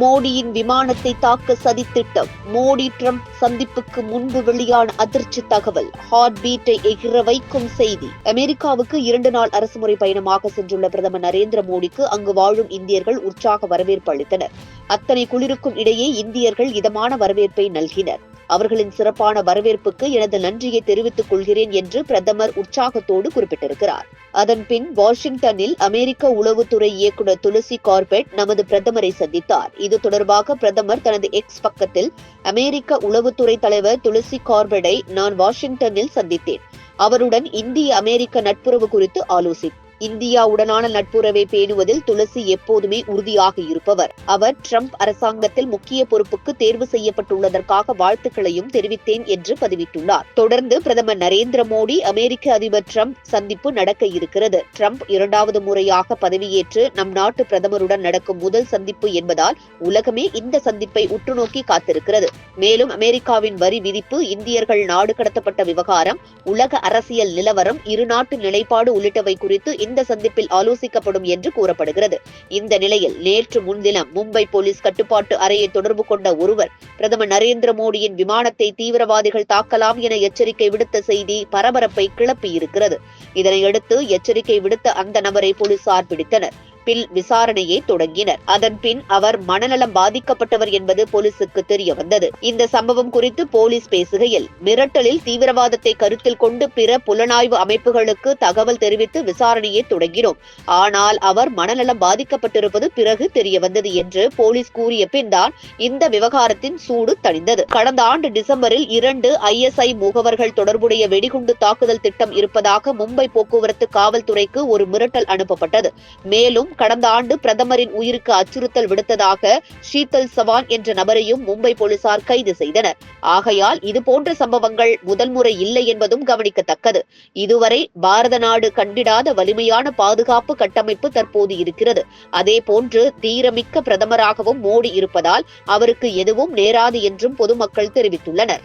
மோடியின் விமானத்தை தாக்க சதித்திட்டம் மோடி ட்ரம்ப் சந்திப்புக்கு முன்பு வெளியான அதிர்ச்சி தகவல். ஹார்ட் பீட்டை எகிற வைக்கும் செய்தி. அமெரிக்காவுக்கு இரண்டு நாள் அரசுமுறை பயணமாக சென்றுள்ள பிரதமர் நரேந்திர மோடிக்கு அங்கு வாழும் இந்தியர்கள் உற்சாக வரவேற்பு அளித்தனர். அத்தனை குளிருக்கும் இடையே இந்தியர்கள் இதமான வரவேற்பை நல்கினர். அவர்களின் சிறப்பான வரவேற்புக்கு எனது நன்றியை தெரிவித்துக் கொள்கிறேன் என்று பிரதமர் உற்சாகத்தோடு குறிப்பிட்டிருக்கிறார். அதன் பின் வாஷிங்டனில் அமெரிக்க உளவுத்துறை இயக்குநர் துளசி கார்பெட் நமது பிரதமரை சந்தித்தார். இது தொடர்பாக பிரதமர் தனது எக்ஸ் பக்கத்தில் அமெரிக்க உளவுத்துறை தலைவர் துளசி கார்பெட்டை நான் வாஷிங்டனில் சந்தித்தேன். அவருடன் இந்திய அமெரிக்க நட்புறவு குறித்து ஆலோசி இந்தியாவுடனான நட்புறவை பேணுவதில் துளசி எப்போதுமே உறுதியாக இருப்பவர். அவர் ட்ரம்ப் அரசாங்கத்தில் முக்கிய பொறுப்புக்கு தேர்வு செய்யப்பட்டுள்ளதற்காக வாழ்த்துக்களையும் தெரிவித்தேன் என்று பதிவிட்டுள்ளார். தொடர்ந்து பிரதமர் நரேந்திர மோடி அமெரிக்க அதிபர் ட்ரம்ப் சந்திப்பு நடக்க இருக்கிறது. ட்ரம்ப் இரண்டாவது முறையாக பதவியேற்று நம் நாட்டு பிரதமருடன் நடக்கும் முதல் சந்திப்பு என்பதால் உலகமே இந்த சந்திப்பை உற்றுநோக்கி காத்திருக்கிறது. மேலும் அமெரிக்காவின் வரி விதிப்பு இந்தியர்கள் நாடு கடத்தப்பட்ட விவகாரம் உலக அரசியல் நிலவரம் இருநாட்டு நிலைப்பாடு உள்ளிட்டவை குறித்து இந்த சந்திப்பில் ஆலோசிக்கப்படும் என்று கூறப்படுகிறது. இந்த நிலையில் நேற்று முன்தினம் மும்பை போலீஸ் கட்டுப்பாட்டு அறையை தொடர்பு கொண்ட ஒருவர் பிரதமர் நரேந்திர மோடியின் விமானத்தை தீவிரவாதிகள் தாக்கலாம் என எச்சரிக்கை விடுத்த செய்தி பரபரப்பை கிளப்பியிருக்கிறது. இதனையடுத்து எச்சரிக்கை விடுத்த அந்த நபரை போலீசார் பிடித்தனர். பில் விசாரணையை தொடங்கினர். அதன் பின் அவர் மனநலம் பாதிக்கப்பட்டவர் என்பது போலீசுக்கு தெரிய வந்தது இந்த சம்பவம் குறித்து போலீஸ் பேசுகையில் மிரட்டலில் தீவிரவாதத்தை கருத்தில் கொண்டு பிற புலனாய்வு அமைப்புகளுக்கு தகவல் தெரிவித்து விசாரணையை தொடங்கினோம். ஆனால் அவர் மனநலம் பாதிக்கப்பட்டிருப்பது பிறகு தெரிய வந்தது என்று போலீஸ் கூறிய பின் தான் இந்த விவகாரத்தின் சூடு தணிந்தது. கடந்த ஆண்டு டிசம்பரில் இரண்டு ஐஎஸ்ஐ முகவர்கள் தொடர்புடைய வெடிகுண்டு தாக்குதல் திட்டம் இருப்பதாக மும்பை போக்குவரத்து காவல்துறைக்கு ஒரு மிரட்டல் அனுப்பப்பட்டது. மேலும் மேலும் கடந்த ஆண்டு பிரதமரின் உயிருக்கு அச்சுறுத்தல் விடுத்ததாக ஷீதல் சவான் என்ற நபரையும் மும்பை போலீசார் கைது செய்தனர். ஆகையால் இதுபோன்ற சம்பவங்கள் முதல் முறை இல்லை என்பதும் கவனிக்கத்தக்கது. இதுவரை பாரத நாடு கண்டிடாத வலிமையான பாதுகாப்பு கட்டமைப்பு தற்போது இருக்கிறது. அதே போன்று தீரமிக்க பிரதமராகவும் மோடி இருப்பதால் அவருக்கு எதுவும் நேராது என்றும் பொதுமக்கள் தெரிவித்துள்ளனர்.